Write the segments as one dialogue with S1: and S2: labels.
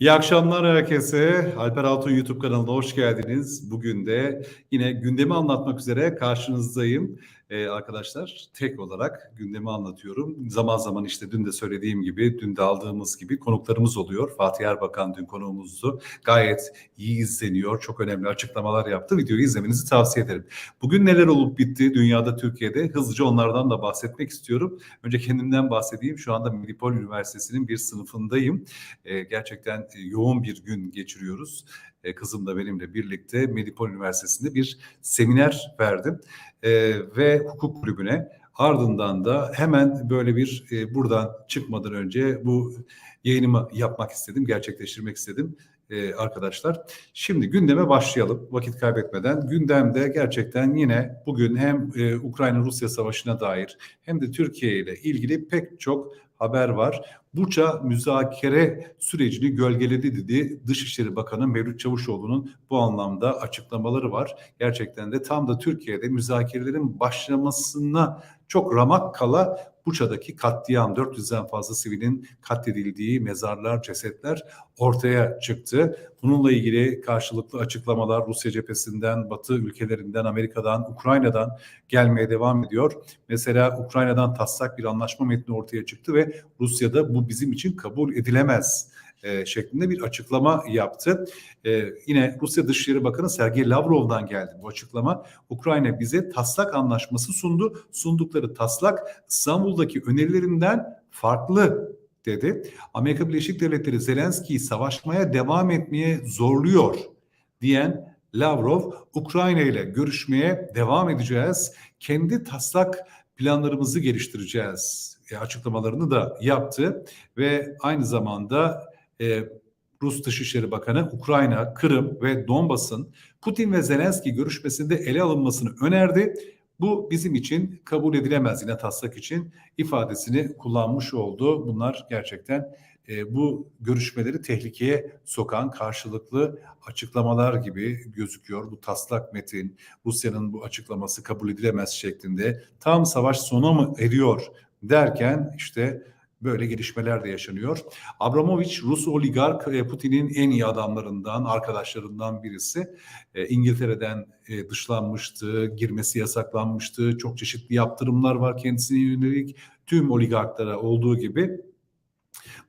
S1: İyi akşamlar herkese. Alper Altun YouTube kanalına hoş geldiniz. Bugün de yine gündemi anlatmak üzere karşınızdayım. Ee, arkadaşlar tek olarak gündemi anlatıyorum. Zaman zaman işte dün de söylediğim gibi, dün de aldığımız gibi konuklarımız oluyor. Fatih Erbakan dün konuğumuzdu. Gayet iyi izleniyor. Çok önemli açıklamalar yaptı. Videoyu izlemenizi tavsiye ederim. Bugün neler olup bitti dünyada, Türkiye'de hızlıca onlardan da bahsetmek istiyorum. Önce kendimden bahsedeyim. Şu anda Milipol Üniversitesi'nin bir sınıfındayım. Ee, gerçekten yoğun bir gün geçiriyoruz. Ee, kızım da benimle birlikte Medipol Üniversitesi'nde bir seminer verdim e, ve hukuk kulübüne ardından da hemen böyle bir e, buradan çıkmadan önce bu yayınımı yapmak istedim, gerçekleştirmek istedim e, arkadaşlar. Şimdi gündeme başlayalım vakit kaybetmeden. Gündemde gerçekten yine bugün hem e, Ukrayna-Rusya savaşına dair hem de Türkiye ile ilgili pek çok haber var. Buça müzakere sürecini gölgeledi dedi Dışişleri Bakanı Mevlüt Çavuşoğlu'nun bu anlamda açıklamaları var. Gerçekten de tam da Türkiye'de müzakerelerin başlamasına çok ramak kala Buça'daki katliam 400'den fazla sivilin katledildiği mezarlar, cesetler ortaya çıktı. Bununla ilgili karşılıklı açıklamalar Rusya cephesinden, Batı ülkelerinden, Amerika'dan, Ukrayna'dan gelmeye devam ediyor. Mesela Ukrayna'dan taslak bir anlaşma metni ortaya çıktı ve Rusya'da bu bizim için kabul edilemez e, şeklinde bir açıklama yaptı. E, yine Rusya Dışişleri Bakanı Sergey Lavrov'dan geldi bu açıklama. Ukrayna bize taslak anlaşması sundu. Sundukları taslak İstanbul'daki önerilerinden farklı dedi. Amerika Birleşik Devletleri Zelenski'yi savaşmaya devam etmeye zorluyor diyen Lavrov, Ukrayna ile görüşmeye devam edeceğiz. Kendi taslak planlarımızı geliştireceğiz e, açıklamalarını da yaptı ve aynı zamanda e, Rus Dışişleri Bakanı Ukrayna, Kırım ve Donbas'ın Putin ve Zelenski görüşmesinde ele alınmasını önerdi. Bu bizim için kabul edilemez yine taslak için ifadesini kullanmış oldu. Bunlar gerçekten e, bu görüşmeleri tehlikeye sokan karşılıklı açıklamalar gibi gözüküyor. Bu taslak metin Rusya'nın bu açıklaması kabul edilemez şeklinde tam savaş sona mı eriyor derken işte böyle gelişmeler de yaşanıyor. Abramovich Rus oligark e, Putin'in en iyi adamlarından, arkadaşlarından birisi. E, İngiltere'den e, dışlanmıştı, girmesi yasaklanmıştı. Çok çeşitli yaptırımlar var kendisine yönelik. Tüm oligarklara olduğu gibi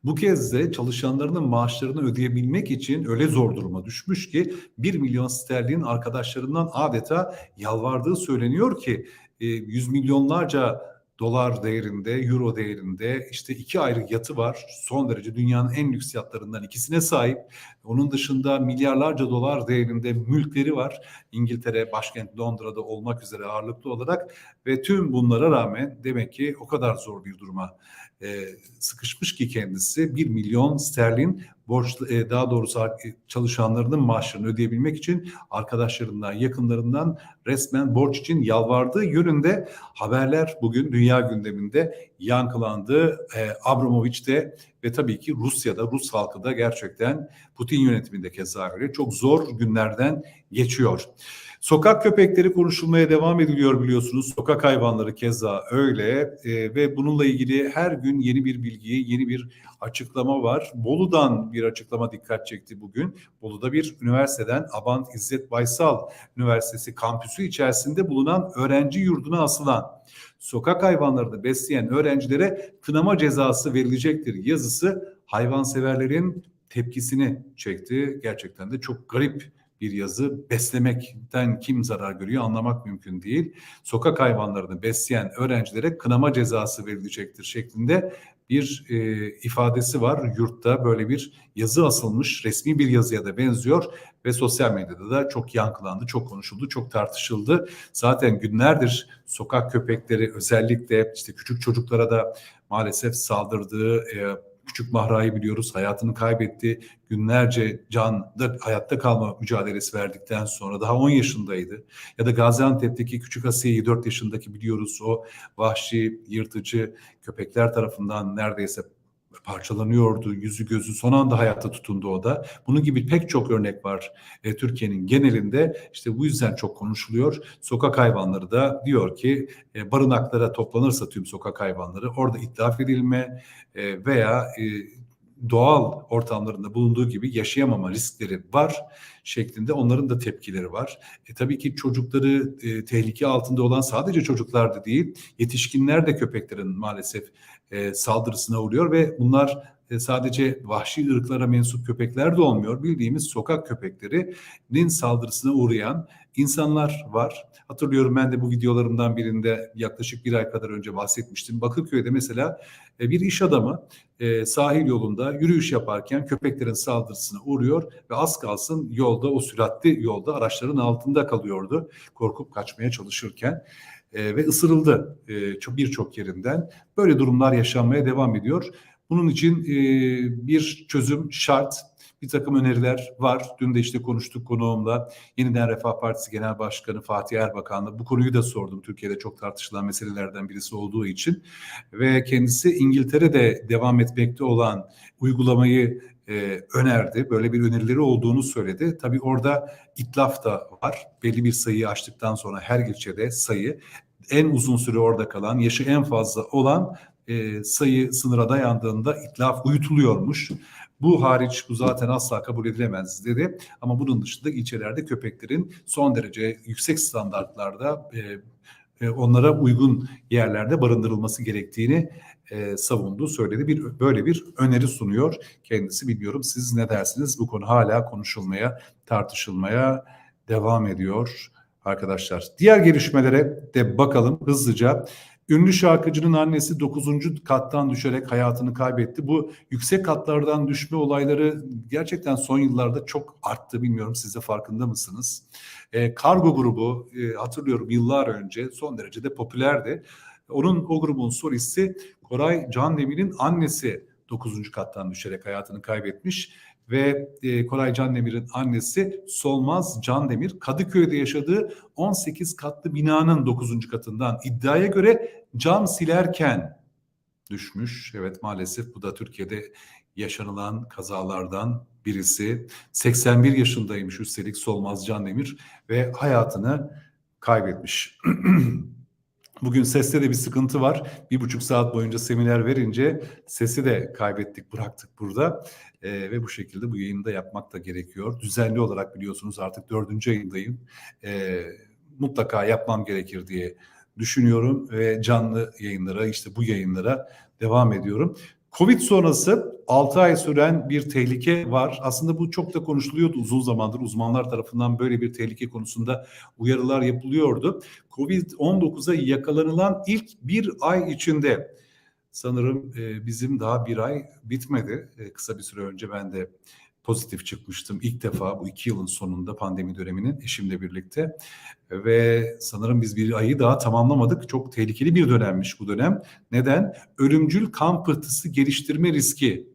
S1: bu kez de çalışanlarının maaşlarını ödeyebilmek için öyle zor duruma düşmüş ki 1 milyon sterlin arkadaşlarından adeta yalvardığı söyleniyor ki yüz milyonlarca dolar değerinde, euro değerinde işte iki ayrı yatı var. Son derece dünyanın en lüks yatlarından ikisine sahip. Onun dışında milyarlarca dolar değerinde mülkleri var. İngiltere başkent Londra'da olmak üzere ağırlıklı olarak ve tüm bunlara rağmen demek ki o kadar zor bir duruma e, sıkışmış ki kendisi 1 milyon sterlin borç e, daha doğrusu e, çalışanlarının maaşlarını ödeyebilmek için arkadaşlarından, yakınlarından resmen borç için yalvardığı yönünde haberler bugün dünya gündeminde yankılandı. E, Abramovich de ve tabii ki Rusya'da, Rus halkı da gerçekten Putin yönetiminde keza öyle çok zor günlerden geçiyor. Sokak köpekleri konuşulmaya devam ediliyor biliyorsunuz. Sokak hayvanları keza öyle e, ve bununla ilgili her gün yeni bir bilgi, yeni bir açıklama var. Bolu'dan bir açıklama dikkat çekti bugün. Bolu'da bir üniversiteden Abant İzzet Baysal Üniversitesi kampüsü içerisinde bulunan öğrenci yurduna asılan sokak hayvanlarını besleyen öğrencilere kınama cezası verilecektir yazısı hayvanseverlerin tepkisini çekti. Gerçekten de çok garip bir yazı. Beslemekten kim zarar görüyor anlamak mümkün değil. Sokak hayvanlarını besleyen öğrencilere kınama cezası verilecektir şeklinde bir e, ifadesi var. Yurtta böyle bir yazı asılmış, resmi bir yazıya da benziyor ve sosyal medyada da çok yankılandı, çok konuşuldu, çok tartışıldı. Zaten günlerdir sokak köpekleri özellikle işte küçük çocuklara da maalesef saldırdığı, e, Küçük Mahra'yı biliyoruz hayatını kaybetti. Günlerce canda hayatta kalma mücadelesi verdikten sonra daha 10 yaşındaydı. Ya da Gaziantep'teki küçük Asiye'yi 4 yaşındaki biliyoruz o vahşi yırtıcı köpekler tarafından neredeyse parçalanıyordu. Yüzü gözü son anda hayatta tutundu o da. Bunun gibi pek çok örnek var e, Türkiye'nin genelinde. İşte bu yüzden çok konuşuluyor. Sokak hayvanları da diyor ki e, barınaklara toplanırsa tüm sokak hayvanları orada itlaf edilme e, veya e, doğal ortamlarında bulunduğu gibi yaşayamama riskleri var şeklinde onların da tepkileri var. E, tabii ki çocukları e, tehlike altında olan sadece çocuklar da değil, yetişkinler de köpeklerin maalesef e, saldırısına uğruyor ve bunlar e, sadece vahşi ırklara mensup köpekler de olmuyor. Bildiğimiz sokak köpeklerinin saldırısına uğrayan insanlar var. Hatırlıyorum ben de bu videolarımdan birinde yaklaşık bir ay kadar önce bahsetmiştim. Bakırköy'de mesela e, bir iş adamı e, sahil yolunda yürüyüş yaparken köpeklerin saldırısına uğruyor ve az kalsın yolda o süratli yolda araçların altında kalıyordu. Korkup kaçmaya çalışırken ve ısırıldı birçok yerinden. Böyle durumlar yaşanmaya devam ediyor. Bunun için e, bir çözüm şart. Bir takım öneriler var. Dün de işte konuştuk konuğumla. Yeniden Refah Partisi Genel Başkanı Fatih Erbakan'la bu konuyu da sordum. Türkiye'de çok tartışılan meselelerden birisi olduğu için. Ve kendisi İngiltere'de devam etmekte olan uygulamayı e, önerdi. Böyle bir önerileri olduğunu söyledi. Tabii orada itlaf da var. Belli bir sayıyı aştıktan sonra her ilçede sayı en uzun süre orada kalan, yaşı en fazla olan e, sayı sınıra dayandığında itlaf uyutuluyormuş. Bu hariç bu zaten asla kabul edilemez dedi. Ama bunun dışında ilçelerde köpeklerin son derece yüksek standartlarda e, e, onlara uygun yerlerde barındırılması gerektiğini e, savundu, söyledi. Bir böyle bir öneri sunuyor kendisi. Bilmiyorum siz ne dersiniz? Bu konu hala konuşulmaya, tartışılmaya devam ediyor arkadaşlar. Diğer gelişmelere de bakalım hızlıca. Ünlü şarkıcının annesi 9. kattan düşerek hayatını kaybetti. Bu yüksek katlardan düşme olayları gerçekten son yıllarda çok arttı. Bilmiyorum siz de farkında mısınız? E, Kargo grubu e, hatırlıyorum yıllar önce son derece de popülerdi. Onun o grubun solisti Koray Can Demir'in annesi 9. kattan düşerek hayatını kaybetmiş ve e, Koray Candemir'in annesi Solmaz Candemir Kadıköy'de yaşadığı 18 katlı binanın 9. katından iddiaya göre cam silerken düşmüş. Evet maalesef bu da Türkiye'de yaşanılan kazalardan birisi. 81 yaşındaymış üstelik Solmaz Candemir ve hayatını kaybetmiş. Bugün seste de bir sıkıntı var. Bir buçuk saat boyunca seminer verince sesi de kaybettik, bıraktık burada. Ee, ve bu şekilde bu yayını da yapmak da gerekiyor. Düzenli olarak biliyorsunuz artık dördüncü yayındayım. Ee, mutlaka yapmam gerekir diye düşünüyorum ve canlı yayınlara işte bu yayınlara devam ediyorum. Covid sonrası 6 ay süren bir tehlike var. Aslında bu çok da konuşuluyordu uzun zamandır. Uzmanlar tarafından böyle bir tehlike konusunda uyarılar yapılıyordu. Covid-19'a yakalanılan ilk bir ay içinde sanırım e, bizim daha bir ay bitmedi. E, kısa bir süre önce ben de pozitif çıkmıştım. İlk defa bu iki yılın sonunda pandemi döneminin eşimle birlikte ve sanırım biz bir ayı daha tamamlamadık. Çok tehlikeli bir dönemmiş bu dönem. Neden? Ölümcül kan pıhtısı geliştirme riski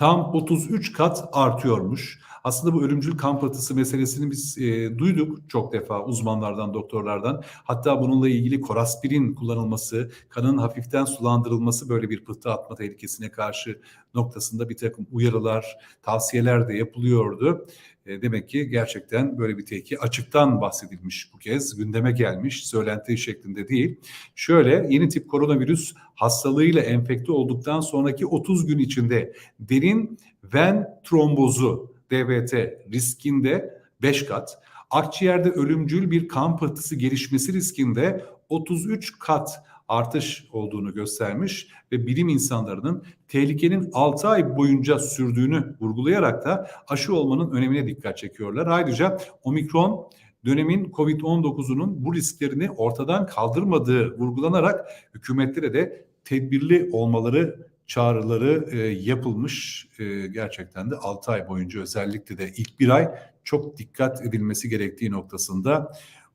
S1: tam 33 kat artıyormuş. Aslında bu ölümcül kan pıhtısı meselesini biz e, duyduk çok defa uzmanlardan, doktorlardan. Hatta bununla ilgili koraspirin kullanılması, kanın hafiften sulandırılması böyle bir pıhtı atma tehlikesine karşı noktasında bir takım uyarılar, tavsiyeler de yapılıyordu. E, demek ki gerçekten böyle bir tehlike açıktan bahsedilmiş bu kez. Gündeme gelmiş, söylenti şeklinde değil. Şöyle yeni tip koronavirüs hastalığıyla enfekte olduktan sonraki 30 gün içinde derin ven trombozu DVT riskinde 5 kat, akciğerde ölümcül bir kan pıhtısı gelişmesi riskinde 33 kat artış olduğunu göstermiş ve bilim insanlarının tehlikenin 6 ay boyunca sürdüğünü vurgulayarak da aşı olmanın önemine dikkat çekiyorlar. Ayrıca omikron dönemin Covid-19'unun bu risklerini ortadan kaldırmadığı vurgulanarak hükümetlere de tedbirli olmaları çağrıları e, yapılmış. E, gerçekten de 6 ay boyunca özellikle de ilk bir ay çok dikkat edilmesi gerektiği noktasında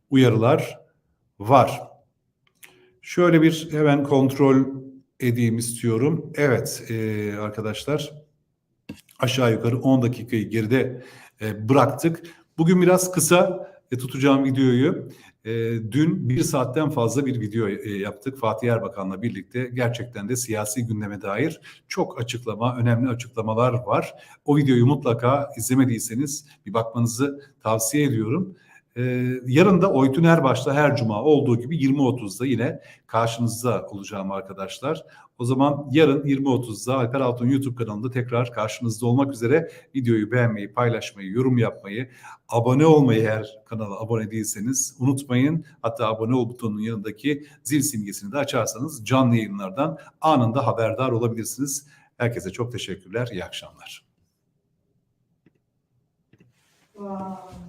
S1: uyarılar var. Şöyle bir hemen kontrol edeyim istiyorum. Evet e, arkadaşlar aşağı yukarı 10 dakikayı geride e, bıraktık. Bugün biraz kısa e, tutacağım videoyu. E, dün bir saatten fazla bir video e, yaptık Fatih Erbakan'la birlikte. Gerçekten de siyasi gündeme dair çok açıklama, önemli açıklamalar var. O videoyu mutlaka izlemediyseniz bir bakmanızı tavsiye ediyorum. Ee, yarın da Oytun Erbaş'ta her cuma olduğu gibi 20.30'da yine karşınızda olacağım arkadaşlar. O zaman yarın 20.30'da Alper Altun YouTube kanalında tekrar karşınızda olmak üzere videoyu beğenmeyi, paylaşmayı, yorum yapmayı, abone olmayı eğer kanala abone değilseniz unutmayın. Hatta abone ol butonunun yanındaki zil simgesini de açarsanız canlı yayınlardan anında haberdar olabilirsiniz. Herkese çok teşekkürler. İyi akşamlar.
S2: Wow.